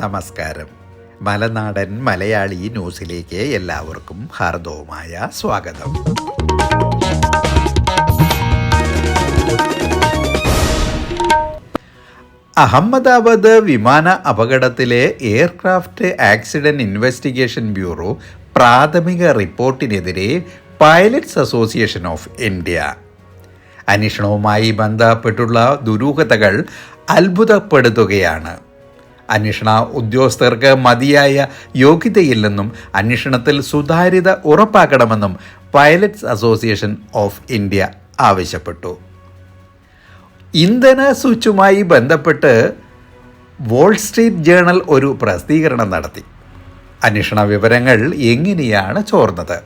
നമസ്കാരം. മലനാടൻ മലയാളി ന്യൂസിലേക്ക് എല്ലാവർക്കും ഹാർദവുമായ സ്വാഗതം. അഹമ്മദാബാദ് വിമാന അപകടത്തിലെ എയർക്രാഫ്റ്റ് ആക്സിഡന്റ് ഇൻവെസ്റ്റിഗേഷൻ ബ്യൂറോ പ്രാഥമിക റിപ്പോർട്ടിനെതിരെ പൈലറ്റ്സ് അസോസിയേഷൻ ഓഫ് ഇന്ത്യ. അന്വേഷണവുമായി ബന്ധപ്പെട്ടുള്ള ദുരൂഹതകൾ അത്ഭുതപ്പെടുത്തുകയാണ്. അന്വേഷണ ഉദ്യോഗസ്ഥർക്ക് മതിയായ യോഗ്യതയില്ലെന്നും അന്വേഷണത്തിൽ സുതാര്യത ഉറപ്പാക്കണമെന്നും പൈലറ്റ്സ് അസോസിയേഷൻ ഓഫ് ഇന്ത്യ ആവശ്യപ്പെട്ടു. ഇന്ധന സ്വിച്ചുമായി ബന്ധപ്പെട്ട് വോൾ സ്ട്രീറ്റ് ജേണൽ ഒരു പ്രസിദ്ധീകരണം നടത്തി. അന്വേഷണ വിവരങ്ങൾ എങ്ങനെയാണ് ചോർന്നത്?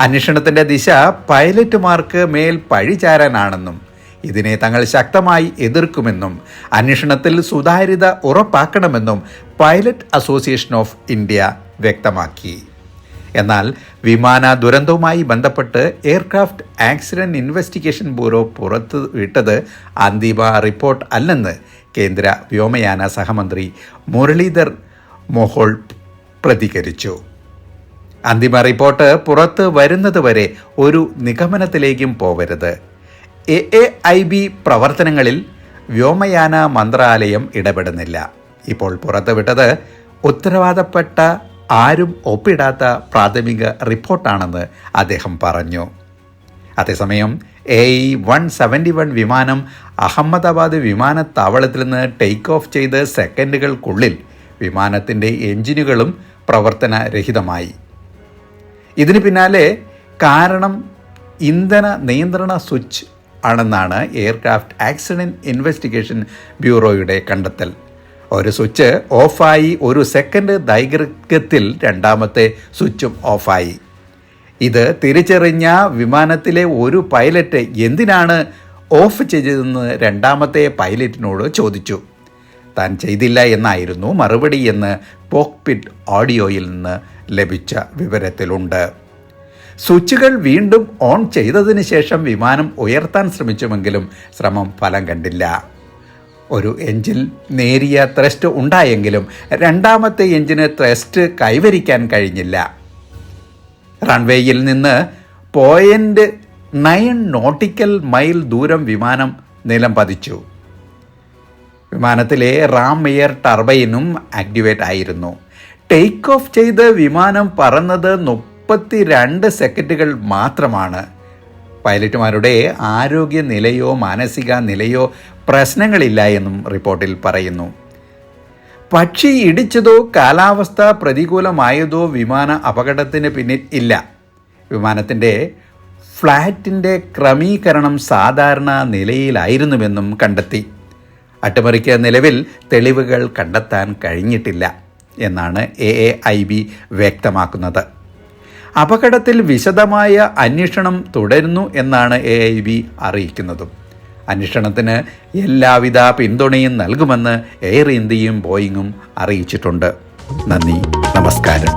അന്വേഷണത്തിന്റെ ദിശ പൈലറ്റുമാർക്ക് മേൽ പഴിചാരാനാണെന്നും ഇതിനെ തങ്ങൾ ശക്തമായി എതിർക്കുമെന്നും അന്വേഷണത്തിൽ സുതാര്യത ഉറപ്പാക്കണമെന്നും പൈലറ്റ് അസോസിയേഷൻ ഓഫ് ഇന്ത്യ വ്യക്തമാക്കി. എന്നാൽ വിമാന ദുരന്തവുമായി ബന്ധപ്പെട്ട് എയർക്രാഫ്റ്റ് ആക്സിഡന്റ് ഇൻവെസ്റ്റിഗേഷൻ ബ്യൂറോ പുറത്തു വിട്ടത് അന്തിമ റിപ്പോർട്ട് അല്ലെന്ന് കേന്ദ്ര വ്യോമയാന സഹമന്ത്രി മുരളീധർ മോഹോൾ പ്രതികരിച്ചു. അന്തിമ റിപ്പോർട്ട് പുറത്ത് വരുന്നതുവരെ ഒരു നിഗമനത്തിലേക്കും പോവരുത്. എ എ ഐ ബി പ്രവർത്തനങ്ങളിൽ വ്യോമയാന മന്ത്രാലയം ഇടപെടുന്നില്ല. ഇപ്പോൾ പുറത്തുവിട്ടത് ഉത്തരവാദപ്പെട്ട ആരും ഒപ്പിടാത്ത പ്രാഥമിക റിപ്പോർട്ടാണെന്ന് അദ്ദേഹം പറഞ്ഞു. അതേസമയം A I one seventy one വിമാനം അഹമ്മദാബാദ് വിമാനത്താവളത്തിൽ നിന്ന് ടേക്ക് ഓഫ് ചെയ്ത് സെക്കൻഡുകൾക്കുള്ളിൽ വിമാനത്തിന്റെ എഞ്ചിനുകളും പ്രവർത്തനരഹിതമായി. ഇതിന് പിന്നാലെ കാരണം ഇന്ധന നിയന്ത്രണ സ്വിച്ച് ആണെന്നാണ് എയർക്രാഫ്റ്റ് ആക്സിഡന്റ് ഇൻവെസ്റ്റിഗേഷൻ ബ്യൂറോയുടെ കണ്ടെത്തൽ. ഒരു സ്വിച്ച് ഓഫായി ഒരു സെക്കൻഡ് ദൈർഘ്യത്തിൽ രണ്ടാമത്തെ സ്വിച്ചും ഓഫായി. ഇത് തിരിച്ചറിഞ്ഞ വിമാനത്തിലെ ഒരു പൈലറ്റ് എന്തിനാണ് ഓഫ് ചെയ്തതെന്ന് രണ്ടാമത്തെ പൈലറ്റിനോട് ചോദിച്ചു. താൻ ചെയ്തില്ല എന്നായിരുന്നു മറുപടി എന്ന് പോക്പിറ്റ് ഓഡിയോയിൽ നിന്ന് ലഭിച്ച വിവരത്തിലുണ്ട്. സ്വിച്ചുകൾ വീണ്ടും ഓൺ ചെയ്തതിന് ശേഷം വിമാനം ഉയർത്താൻ ശ്രമിച്ചുമെങ്കിലും ശ്രമം ഫലം കണ്ടില്ല. ഒരു എഞ്ചിൻ നേരിയ ത്രസ്റ്റ് ഉണ്ടായെങ്കിലും രണ്ടാമത്തെ എഞ്ചിന് ത്രസ്റ്റ് കൈവരിക്കാൻ കഴിഞ്ഞില്ല. റൺവേയിൽ നിന്ന് പോയിന്റ് നയൻ നോട്ടിക്കൽ മൈൽ ദൂരം വിമാനം നിലം പതിച്ചു. വിമാനത്തിലെ റാം എയർ ടർബൈനും ആക്ടിവേറ്റ് ആയിരുന്നു. ടേക്ക് ഓഫ് ചെയ്ത് വിമാനം പറന്നത് മുപ്പത്തി രണ്ട് സെക്കൻഡുകൾ മാത്രമാണ് പൈലറ്റുമാരുടെ ആരോഗ്യ നിലയോ മാനസിക നിലയോ പ്രശ്നങ്ങളില്ല എന്നും റിപ്പോർട്ടിൽ പറയുന്നു. പക്ഷി ഇടിച്ചതോ കാലാവസ്ഥ പ്രതികൂലമായതോ വിമാന അപകടത്തിന് പിന്നിൽ ഇല്ല. വിമാനത്തിന്റെ ഫ്ലാറ്റിന്റെ ക്രമീകരണം സാധാരണ നിലയിലായിരുന്നുവെന്നും കണ്ടെത്തി. അട്ടിമറിക്ക് നിലവിൽ തെളിവുകൾ കണ്ടെത്താൻ കഴിഞ്ഞിട്ടില്ല എന്നാണ് എ വ്യക്തമാക്കുന്നത്. അപകടത്തിൽ വിശദമായ അന്വേഷണം തുടരുന്നു എന്നാണ് എ ഐ ബി അറിയിക്കുന്നതും. അന്വേഷണത്തിന് എല്ലാവിധ പിന്തുണയും നൽകുമെന്ന് എയർ ഇന്ത്യയും ബോയിങ്ങും അറിയിച്ചിട്ടുണ്ട്. നന്ദി നമസ്കാരം.